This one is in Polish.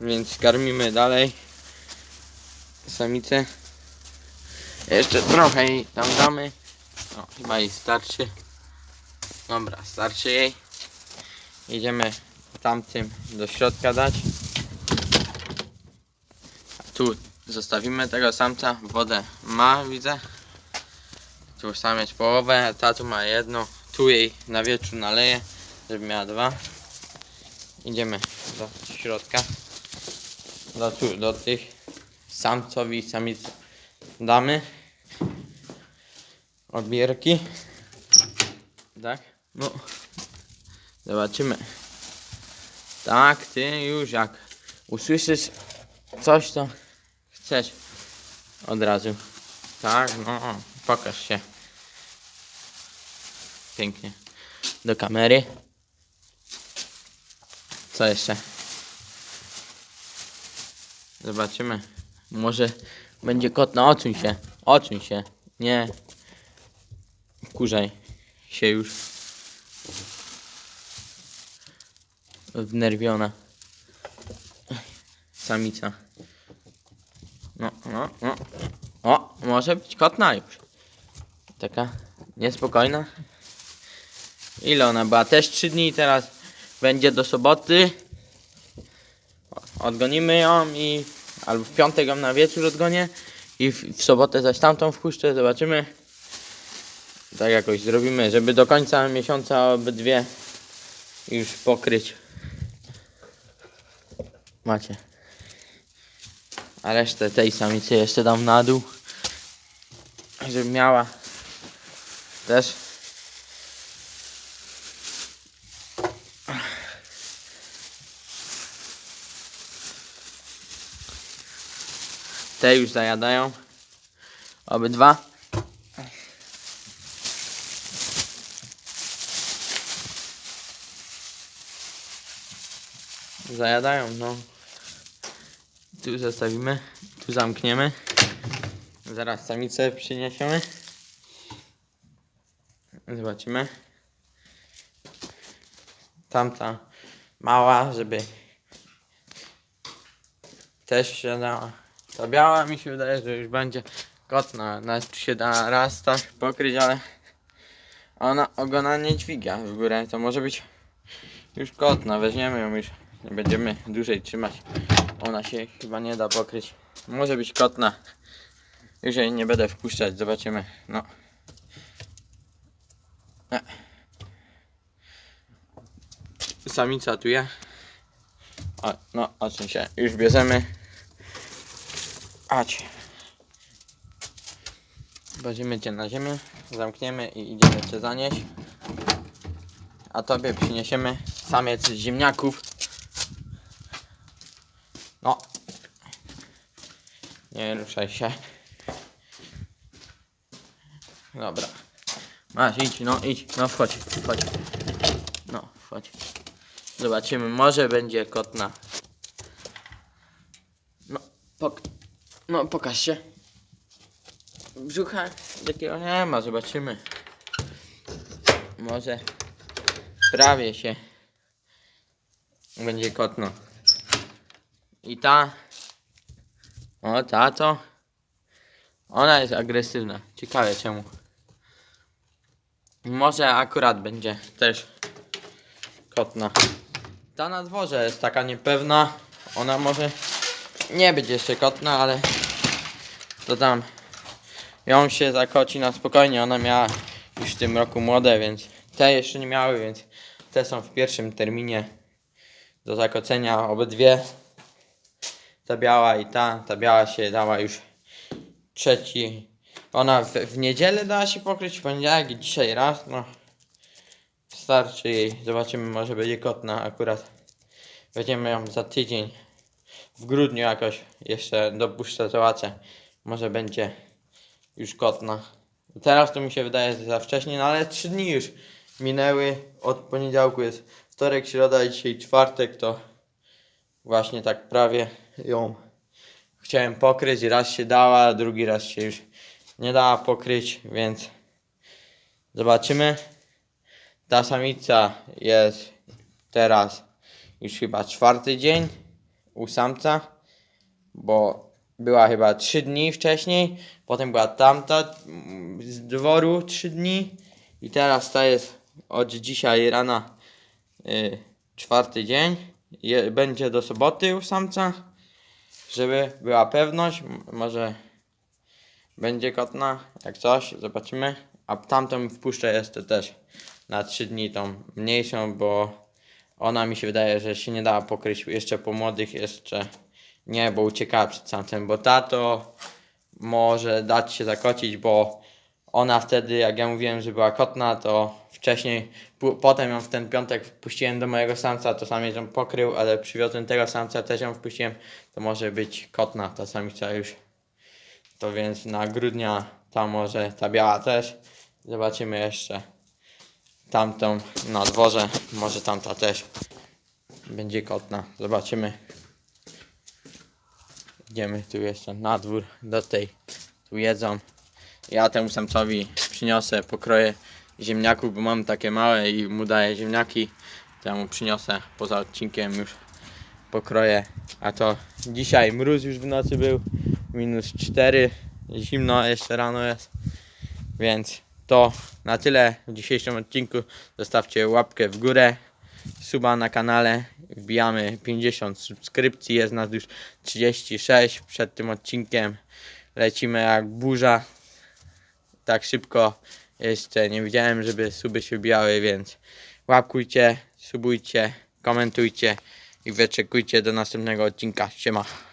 Więc karmimy dalej samicę. Jeszcze trochę jej tam damy. No, chyba jej starczy. Dobra, starczy jej. Idziemy tamtym do środka dać. Tu zostawimy tego samca. Wodę ma, widzę. Tu samiec połowę, ta tu ma jedno. Tu jej na wieczór naleję, żeby miała dwa. Idziemy do środka. Do, tu, do tych samcowi i samic damy. Odbierki. Tak? No. Zobaczymy. Tak, ty już jak usłyszysz coś, to chcesz od razu. Tak, no, pokaż się. Pięknie. Do kamery. Co jeszcze? Zobaczymy. Może będzie kot na odsuń się. Odsuń się. Nie. Kurzaj się już. Wnerwiona. Samica. No, no, no. O, może być kotna już. Taka niespokojna. Ile ona była? Też 3 dni teraz będzie do soboty. Odgonimy ją i albo w piątek ją na wieczór odgonię i w, w sobotę zaś tamtą wpuszczę, zobaczymy. Tak jakoś zrobimy, żeby do końca miesiąca obydwie już pokryć. Macie. A resztę tej samicy jeszcze dam na dół. Żeby miała też Te już zajadają. Obydwa. Zajadają, no. Tu zostawimy. Tu zamkniemy. Zaraz samicę przyniesiemy. Zobaczymy. Tamta mała, żeby też się dała. Ta biała mi się wydaje, że już będzie kotna. Nawet się da raz tak pokryć, ale ona ogona nie dźwiga w górę. To może być już kotna. Weźmiemy ją już. Nie będziemy dłużej trzymać. Ona się chyba nie da pokryć. Może być kotna. Już jej nie będę wpuszczać. Zobaczymy. No. E. Samica tu je. O, no, odsuń się. Już bierzemy. Ać. Weźmiemy cię na ziemię, zamkniemy i idziemy cię zanieść. A tobie przyniesiemy samiec ziemniaków. No. Nie ruszaj się. Dobra. Masz, idź, no idź, no wchodź, wchodź. No, wchodź. Zobaczymy, może będzie kotna. No, no pokaż się. Brzucha takiego nie ma, zobaczymy. Może prawie się będzie kotno. I ta, o ta to, ona jest agresywna. Ciekawe czemu. Może akurat będzie też kotna. Ta na dworze jest taka niepewna. Ona może nie być jeszcze kotna, ale to tam ją się zakoci na spokojnie. Ona miała już w tym roku młode, więc te jeszcze nie miały, więc te są w pierwszym terminie do zakocenia obydwie. Ta biała i ta, ta biała się dała już trzeci. Ona w, w niedzielę dała się pokryć, w poniedziałek i dzisiaj raz, no. Starczy jej, zobaczymy, może będzie kotna akurat. Weźmiemy ją za tydzień w grudniu jakoś jeszcze dopuszczę zobaczę. Może będzie już kotna. Teraz to mi się wydaje że za wcześnie, no ale 3 dni już minęły. Od poniedziałku jest wtorek, środa i dzisiaj czwartek, to właśnie tak prawie ją chciałem pokryć. Raz się dała, drugi raz się już nie dała pokryć, więc zobaczymy. Ta samica jest teraz już chyba czwarty dzień u samca, bo była chyba 3 dni wcześniej, potem była tamta mm, z dworu 3 dni i teraz to jest od dzisiaj rana y, czwarty dzień. Je, będzie do soboty u samca, żeby była pewność, może będzie kotna, jak coś, zobaczymy. A tamtą wpuszczę jeszcze też na 3 dni tą mniejszą, bo ona mi się wydaje, że się nie dała pokryć jeszcze po młodych, jeszcze nie, bo uciekała przed samcem, bo ta to może dać się zakocić, bo ona wtedy, jak ja mówiłem, że była kotna, to wcześniej, potem ją w ten piątek wpuściłem do mojego samca, to sam ją pokrył, ale przywiozłem tego samca, też ją wpuściłem, to może być kotna ta samica już. To więc na grudnia ta może, ta biała też. Zobaczymy jeszcze tamtą na dworze, może tamta też będzie kotna. Zobaczymy. Idziemy tu jeszcze na dwór do tej. Tu jedzą. Ja temu samcowi przyniosę pokroję ziemniaków, bo mam takie małe i mu daję ziemniaki. To ja mu przyniosę poza odcinkiem już pokroję. A to dzisiaj mróz już w nocy był. Minus 4. Zimno jeszcze rano jest. Więc to na tyle w dzisiejszym odcinku. Zostawcie łapkę w górę, suba na kanale. Wbijamy 50 subskrypcji, jest nas już 36 przed tym odcinkiem. Lecimy jak burza. Tak szybko jeszcze nie widziałem, żeby suby się wbijały, więc łapkujcie, subujcie, komentujcie i wyczekujcie do następnego odcinka. Siema.